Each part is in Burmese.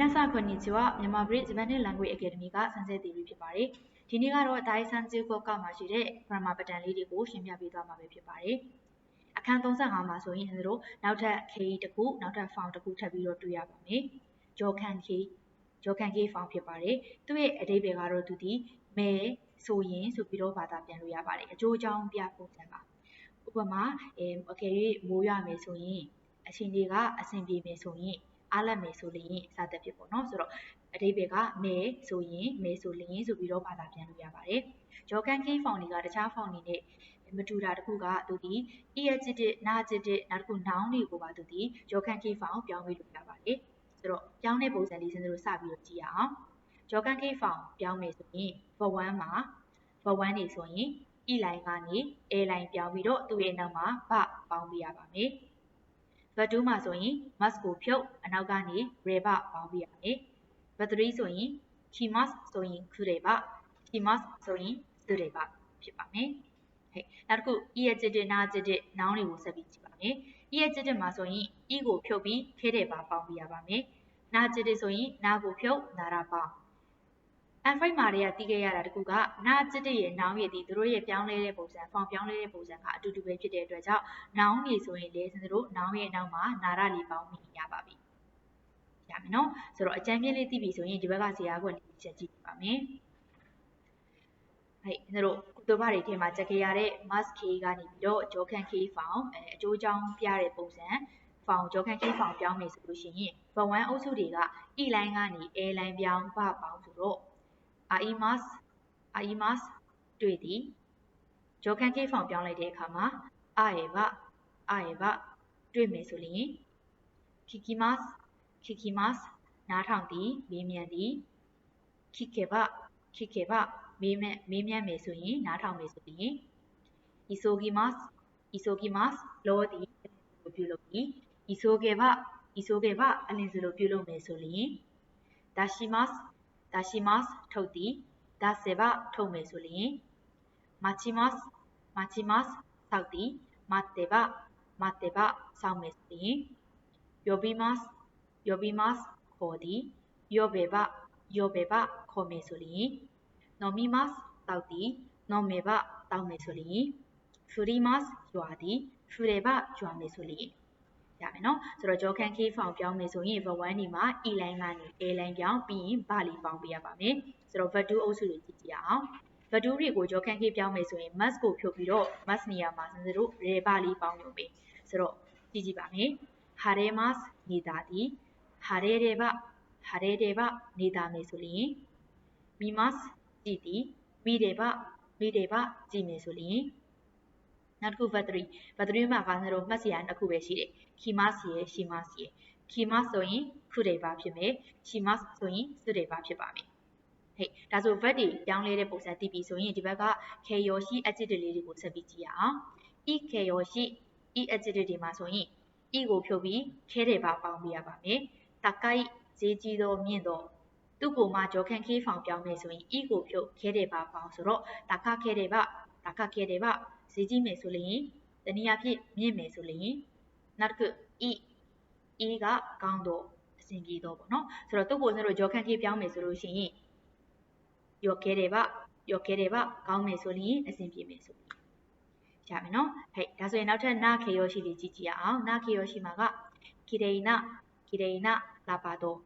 Minasa konnichiwa မြန်မာပြည် Japanese Language Academy ကဆန်းစစ်တီဗီဖြစ်ပါတယ်။ဒီနေ့ကတော့ Daisan Jigok ကမှာရှိတဲ့ grammar pattern လေးတွေကိုရှင်းပြပေးသွားမှာပဲဖြစ်ပါတယ်။အခန်း35မှာဆိုရင်ကျွန်တော်တို့နောက်ထပ် key တစ်ခုနောက်ထပ် form တစ်ခုထပ်ပြီးတော့တွေ့ရပါမယ်။ Jokan key Jokan key form ဖြစ်ပါတယ်။သူ့ရဲ့အဓိပ္ပာယ်ကတော့သူဒီမဲဆိုရင်ဆိုပြီးတော့ဘာသာပြန်လို့ရပါတယ်။အကျိုးအကြောင်းပြပုံစံပါ။ဥပမာအဲအကယ်၍မိုးရွာမယ်ဆိုရင်အချိန်လေးကအဆင်ပြေမယ်ဆိုရင် အားလက်မယ်ဆိုရင်စသဖြင့်ပေါ့နော်ဆိုတော့အဓိပ္ပာယ်ကမဲဆိုရင်မဲဆိုလျင်ဆိုပြီးတော့ဘာသာပြန်လို့ရပါတယ်ဂျော်ကန်ကိဖောင်တွေကတခြားဖောင်တွေနဲ့မတူတာတခုကသူဒီ adjective နာ adjective နောက်တစ်ခု noun တွေကိုပါသူဒီဂျော်ကန်ကိဖောင်ပြောင်းပေးလို့ရပါတယ်ဆိုတော့ပြောင်းတဲ့ပုံစံလေးစဉ်းစားလို့စပြီးတော့ကြည့်အောင်ဂျော်ကန်ကိဖောင်ပြောင်းမယ်ဆိုရင် verb 1မှာ verb 1နေဆိုရင် e line ကနေ a line ပြောင်းပြီးတော့သူ့ရဲ့နောက်မှာဗပေါင်းပေးရပါမယ် ဘတ်2မှာဆိုရင် must ကိုဖြုတ်အနောက်ကနေ reba ပေါင်းပြရမယ်ဘတ်3ဆိုရင် he must ဆိုရင် kureba he must ဆိုရင် sureba ဖြစ်ပါမယ်ဟဲ့နောက်တစ်ခု e adjective နာ adjective noun တွေကိုဆက်ပြီးကြည့်ပါမယ် e adjective မှာဆိုရင် e ကိုဖြုတ်ပြီးခဲတဲ့ပါပေါင်းပြရပါမယ်နာ adjective ဆိုရင်နာကိုဖြုတ်နာတာပေါင်း N5 မှာတွေကတီးခဲ့ရတာတခုကနာကျစ်တဲ့ရဲ့နောင်ရည်ဒီသူတို့ရဲ့ပြောင်းလဲတဲ့ပုံစံဖောင်ပြောင်းလဲတဲ့ပုံစံကအတူတူပဲဖြစ်တဲ့အတွက်ကြောင့်နောင်ရည်ဆိုရင်လေစင်တို့နောင်ရဲ့နောက်မှာနာရလေးပေါင်းမိရပါပြီရမယ်နော်ဆိုတော့အကြမ်းပြင်းလေးသိပြီဆိုရင်ဒီဘက်ကဇာတ်ခွက်လေးချက်ကြည့်ပါမယ်ဟဲ့ကျွန်တော်ကုသဘာတွေထဲမှာချက်ခဲ့ရတဲ့ mask K ကနေပြီးတော့ Jokan K ဖောင်အဲအကျိုးကြောင်းပြတဲ့ပုံစံဖောင် Jokan K ဖောင်ပြောင်းမယ်ဆိုလို့ရှိရင်ဘဝ1အုပ်စုတွေက E line ကနေ A line ပြောင်းပပေါင်းဆိုတော့ အာအီမတ်အာအီမတ်တွေ့သည်ဂျော်ကန်ကေးဖောင်ပြောင်းလိုက်တဲ့အခါမှာအာရေဘအာရေဘတွေ့မယ်ဆိုရင်ခီကီမတ်ခီကီမတ်နားထောင်သည်မေးမြန်းသည်ခီကေဘခီကေဘမေးမြန်းမေးမြန်းမယ်ဆိုရင်နားထောင်မယ်ဆိုရင်အီဆိုဂီမတ်အီဆိုဂီမတ်လောသည်ကိုပြုလုပ်ပြီးအီဆိုကေဘအီဆိုကေဘအလင်းစလိုပြုလုပ်မယ်ဆိုရင်ဒါရှိမတ် 出しますထုတ်သည်出せばထုတ်မယ်ဆိုရင်待ちます待ちますစောက်သည်待ってば待ってばစောင့်မယ်ဆိုရင်呼びます呼びますခေါ်သည်呼べば呼べばခေါ်မယ်ဆိုရင်飲みますတောက်သည်飲めばတောက်မယ်ဆိုရင်振りますရွာသည်振ればရွာမယ်ဆိုရင် ရမယ်နော်ဆိုတော့ Jokan K form ပြောင်းမယ်ဆိုရင် verb 1ဒီမှာ e line ကနေ a line ပြောင်းပြီးရင် ba လေးပေါင်းပေးရပါမယ်ဆိုတော့ verb 2အုပ်စုတွေကြည့်ကြည့်အောင် verb 2တွေကို Jokan K ပြောင်းမယ်ဆိုရင် must ကိုဖြုတ်ပြီးတော့ must နေရာမှာစစတို့ re ba လေးပေါင်းလို့ပေးဆိုတော့ကြည့်ကြည့်ပါမယ် haremas နေတာဒီ harereba harereba နေတာမယ်ဆိုရင် mimas ကြည့်သည် mireba mireba ကြည့်မယ်ဆိုရင် နောက်တစ်ခု verb 3 verb 3မှာကစတော့မှတ်စရာနှစ်ခုပဲရှိတယ် kimas ရယ် shimas ရယ် kimas ဆိုရင် kureba ဖြစ်မယ် shimas ဆိုရင် sureba ဖြစ်ပါမယ်ဟဲ့ဒါဆို verb တွေပြောင်းလဲတဲ့ပုံစံသိပြီဆိုရင်ဒီဘက်က ke yoshi adjective လေးတွေကိုဆက်ပြီးကြည့်ရအောင် i ke yoshi i adjective တွေမှာဆိုရင် i ကိုဖြုတ်ပြီး ke တွေပါပေါင်းပြရပါမယ်တကိုက်ဈေးကြီးသောမြင့်သောသူ့ကိုမှကြောခန့်ခေးဖောင်ပြောင်းမယ်ဆိုရင် i ကိုဖြုတ်ခဲတယ်ပါပေါင်းဆိုတော့တခခဲတယ်ပါတခခဲတယ်ပါ ဈေးကြီးမယ်ဆိုရင်တနည်းအားဖြင့်မြင့်မယ်ဆိုရင်နောက်တစ်ခု e e ကကောင်းတော့အစဉ်ကြီးတော့ပေါ့နော်ဆိုတော့သူ့ကိုစတို့ဂျော်ခန့်ခေးပြောင်းမယ်ဆိုလို့ရှိရင်ရော့ခဲတယ်ပါရော့ခဲတယ်ပါကောင်းမယ်ဆိုရင်အစဉ်ပြေမယ်ဆိုရမယ်နော်ဟဲ့ဒါဆိုရင်နောက်ထပ်နာခေယောရှိတွေကြည့်ကြည့်အောင်နာခေယောရှိမှာကကိရိနာကိရိနာလာပါတော့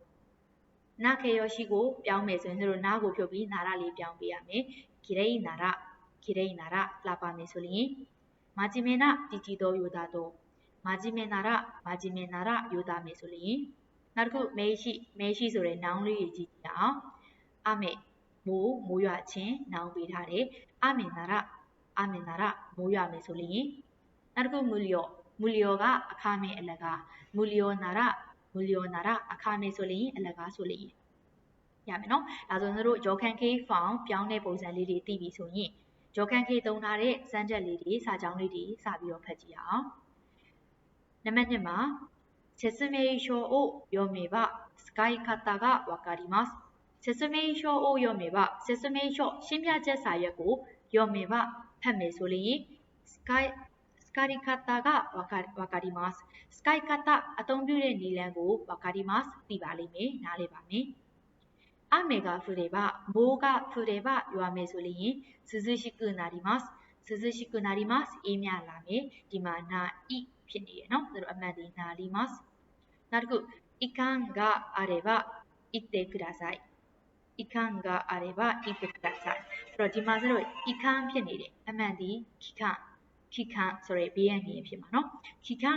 နာခေယောရှိကိုပြောင်းမယ်ဆိုရင်တို့နာကိုဖြုတ်ပြီးနာရလေးပြောင်းပေးရမယ်ကိရိနာရ ကိရိနာရလာပါမယ်ဆိုရင်မာဂျီမေနာတီတီတော်ယူတာတော့မာဂျီမေနာရမာဂျီမေနာရယူတာမယ်ဆိုရင်နောက်တစ်ခုမေရှိမေရှိဆိုတဲ့ noun လေးကြီးကြည့်အောင်အမေမိုးမိုးရွာခြင်းနောင်ပေးထားတယ်အမင်နာရအမင်နာရမိုးရွာမယ်ဆိုရင်နောက်တစ်ခုမူလျောမူလျောကအခါမင်းအလကမူလျောနာရမူလျောနာရအခါမင်းဆိုရင်အလကဆိုရင်ရမယ်နော်ဒါဆိုတို့ဂျော်ခန်ကေးဖောင်ပြောင်းတဲ့ပုံစံလေးတွေသိပြီဆိုရင် ဂျော်ခန်ကေးသုံးထားတဲ့စမ်းချက်လေးတွေစာကြောင်းလေးတွေစပြီးတော့ဖတ်ကြည့်အောင်နံပါတ်1မှာ説明書を読めば使い方がわかります説明書を読めば説明書ရှင်းပြချက်စာရွက်ကို読めばဖတ်မယ်ဆိုရင် sky 使い方がわかわかります使い方အသုံးပြုတဲ့နည်းလမ်းကိုわかりますသိပါလိမ့်မယ်နားလည်ပါမယ် 雨が降れば、棒が降れば、弱めそれに、涼しくなります。涼しくなります。意味あらめ、デマナイ、ピニエノ、それはまでなります。なるく、いかんがあれば、言ってください。いかんがあれば、言ってください。そロディマズロイ、いかんピニエ、アメディ、キカン、キカン、それ、ビエニエဖြစ်မှ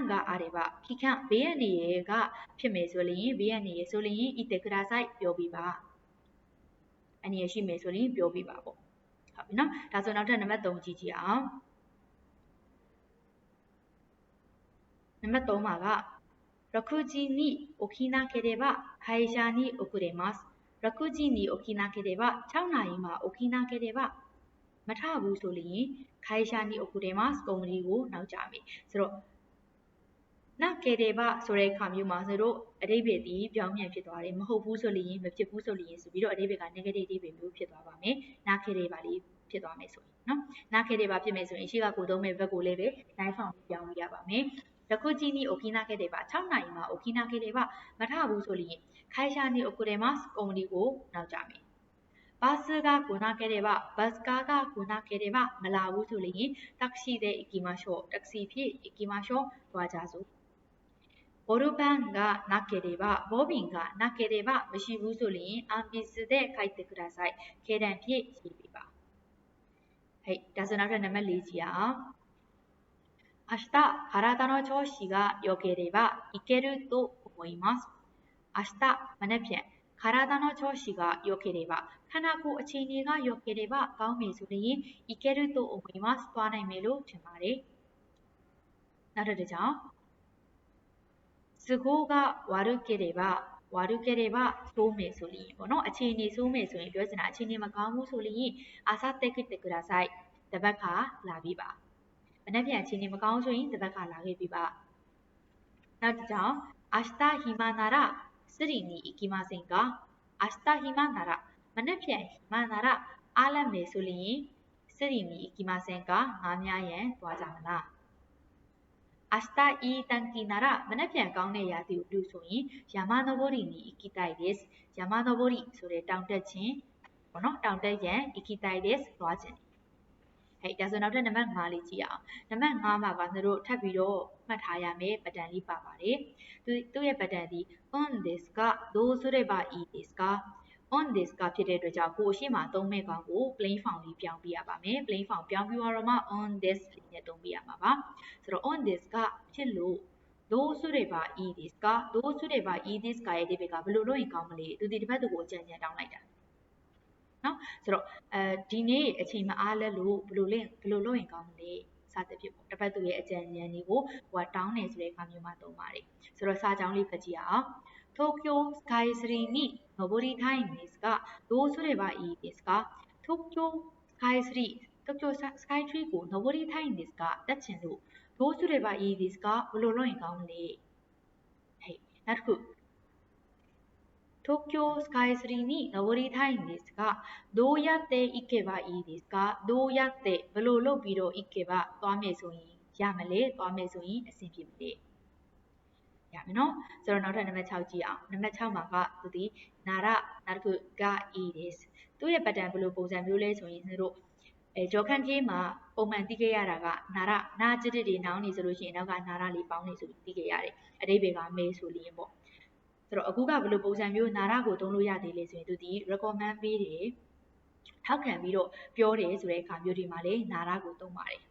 ာ。があれば、ビエニエがဖြစ်မ、ビエニエソリンရ、ってください。 အနေရရှိမယ်ဆိုရင်ပြောပြပါပေါ့ဟုတ်ပြီနော်ဒါဆိုနောက်ထပ်နံပါတ်3ကြည့်ကြည့်အောင်နံပါတ်3မှာက6時に起きなければ会社に遅れます。6時に起きなければ6နာရီမှာ起きなければမထဘူးဆိုရင်会社に遅れますကုမ္ပဏီကိုနောက်ကျမယ်ဆိုတော့ ကယ်တယ်ပါဆိုတဲ့အခါမျိုးမှာဆိုတော့အတိပ္ပယ်ဒီပြောင်းပြန်ဖြစ်သွားတယ်မဟုတ်ဘူးဆိုလို့ရင်မဖြစ်ဘူးဆိုလို့ရင်ဆိုပြီးတော့အတိပ္ပယ်က negative အတိပ္ပယ်မျိုးဖြစ်သွားပါမယ်နားကယ်တယ်ပါလေးဖြစ်သွားမယ်ဆိုရင်နော်နားကယ်တယ်ပါဖြစ်မယ်ဆိုရင်ရှိကကိုသုံးမဲ့ဘက်ကိုလည်းပဲ line form ပြောင်းပြရပါမယ်ယခုကြီးနီအိုကီနာကတဲ့ပါ6နိုင်မှာအိုကီနာကတဲ့ပါမထဘူးဆိုလို့ရင်ခိုင်ရှာနီအိုကိုတယ်မှာကုမ္ပဏီကိုနောက်ကြမယ်။ဘတ်စကကိုနာကတဲ့ပါဘတ်ကာကကိုနာကတဲ့ပါမလာဘူးဆိုလို့ရင်တက္ကစီတဲ့အကီမာရှော့တက္ကစီဖြစ်အကီမာရှော့သွားကြစို့ ボルペンがなければ、ボビンがなければ、無視無リにアンビスで書いてください。ケレンピシビバ。はい。ダズナルネメリジア。明日、体の調子が良ければ、いけると思います。明日、マネピン。体の調子が良ければ、かなこチニが良ければ、ガウミズリンいけると思います。とあないめろ、ちまり。なるでじゃん。都合が悪ければ悪ければဆိုးမယ်ဆိုရင်ပေါ့နော်အခြေအနေဆိုးမယ်ဆိုရင်ပြောချင်တာအခြေအနေမကောင်းဘူးဆိုရင်あさって来てくださいတပတ်ခါလာပြီးပါမနေ့ပြန်ချင်းနေမကောင်းဆိုရင်တစ်ပတ်ကလာခဲ့ပြီပါနောက်တစ်ကြောင်明日暇ならスリに行きませんか明日暇ならမနေ့ပြန်暇ならအားလတ်မယ်ဆိုရင်スリに行きませんかငါများရန်သွားကြမလား အစတာဤတန်ကီနာရမနက်ဖြန်ကောင်းတဲ့ရာသီဥတုဆိုရင်ယာမနောဘောရီနီအီကီတိုင်ဒက်စ်ယာမနောဘောရီဆိုတဲ့တောင်တက်ခြင်းပေါ့နော်တောင်တက်ရန်အီကီတိုင်ဒက်စ်သွားခြင်းဟဲ့ဒါဆိုနောက်ထပ်နံပါတ်5လေးကြည့်အောင်နံပါတ်5မှာကသူတို့ထပ်ပြီးတော့မှတ်ထားရမယ်ပတန်လေးပါပါတယ်သူသူ့ရဲ့ပတန်ဒီ on this က do ဆိုတဲ့ပါ e this က on this ကဖြစ်တဲ့အတွက်ကြောင့်ကိုအရှိမသုံးမဲ့ကောင်ကို plain form လေးပြောင်းပြရပါမယ် plain form ပြောင်းပြီးတော့မှ on this လေးနဲ့သုံးပြရမှာပါဆိုတော့ on this ကဖြစ်လို့ those တွေပါ e this က those တွေပါ e this ကရဲ့အဓိပ္ပာယ်ကဘယ်လိုလုပ်ရင်ကောင်းမလဲသူဒီတစ်ပတ်သူကိုအကြံဉာဏ်တောင်းလိုက်တာနော်ဆိုတော့အဲဒီနေ့အချိန်မအားလဲလို့ဘယ်လိုလဲဘယ်လိုလုပ်ရင်ကောင်းမလဲစသဖြင့်ပေါ့တစ်ပတ်သူရဲ့အကြံဉာဏ်တွေကိုဟိုကတောင်းနေဆိုတဲ့အခါမျိုးမှာသုံးပါတယ်ဆိုတော့စာကြောင်းလေးဖတ်ကြည့်ရအောင် 東京スカイツリーに登りたいんですが、どうすればいいですか？東京スカイツリー、東京スカイツリーを登りたいんですが、ダッチンどう？すればいいですか？ブロロインガ。はい、なるほ。東京スカイツリーに登りたいんですが、どうやって行けばいいですか？どうやって、ブロロビロ行けば、ダメそうに、やめれ、ダメそうに、あせびれ。 ရမယ်နော်ဆိုတော့နောက်ထပ်နံပါတ်6ကြည့်အောင်နံပါတ်6မှာကသူဒီနာရနောက်တစ်ခုက e is သူ့ရဲ့ pattern ဘယ်လိုပုံစံမျိုးလဲဆိုရင်တို့အဲဂျော်ခန်ပြေးမှာပုံမှန်သိခဲ့ရတာကနာရနာจิตတွေနောင်းနေဆိုလို့ရှိရင်နောက်ကနာရလေးပေါင်းနေဆိုပြီးသိခဲ့ရတယ်အတိဘေကမေးဆိုလျင်ပေါ့ဆိုတော့အခုကဘယ်လိုပုံစံမျိုးနာရကိုသုံးလို့ရသေးလဲဆိုရင်သူဒီ recommend ပေးတယ်ထောက်ခံပြီးတော့ပြောတယ်ဆိုတဲ့အခါမျိုးဒီမှာလေနာရကိုသုံးပါတယ်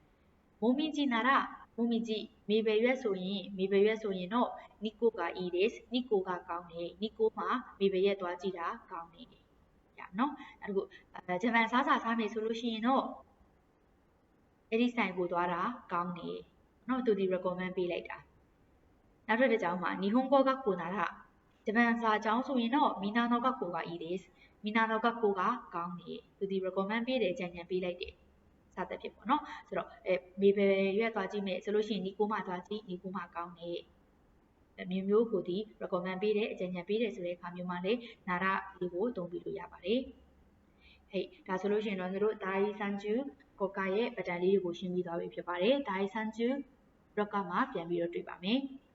မုံမီကြီးနာရ မုံမီကြီးမေဘယ်ရွက်ဆိုရင်မေဘယ်ရွက်ဆိုရင်တော့နီကိုက e တယ်နီကိုကကောင်းတယ်နီကိုမှာမေဘယ်ရွက်သွားကြည့်တာကောင်းနေတယ်ရနော်အဲ့ဒါကိုဂျပန်စားစာစားမယ်ဆိုလို့ရှိရင်တော့အဲ့ဒီဆိုင်ကိုသွားတာကောင်းနေနော်သူဒီ recommend ပေးလိုက်တာနောက်ထပ်တစ်ကြောင်းမှာ日本語学校ならဂျပန်စာအကြောင်းဆိုရင်တော့မီနာနောကကိုက e this မီနာနောကကိုကကောင်းနေသူဒီ recommend ပေးတယ်ကြံကြံပေးလိုက်တယ် စသဖြင့်ပေါ့နော်ဆိုတော့အဲမေဘယ်ရွက်သွားကြည့်မယ်ဆိုလို့ရှိရင်ဒီကိုမှသွားကြည့်ဒီကိုမှကောင်းနေမျိုးမျိုးကိုဒီ recommend ပေးတယ်အကြံဉာဏ်ပေးတယ်ဆိုတဲ့အခါမျိုးမှာလေနာရလေးကိုသုံးပြီးလို့ရပါတယ်ဟေးဒါဆိုလို့ရှိရင်တော့တို့ဒါဤစံကျူကိုကရဲ့ပတန်လေးတွေကိုရှင်းပြီးသွားပြီဖြစ်ပါတယ်ဒါဤစံကျူ broadcast မှာပြန်ပြီးတော့တွေ့ပါမယ်။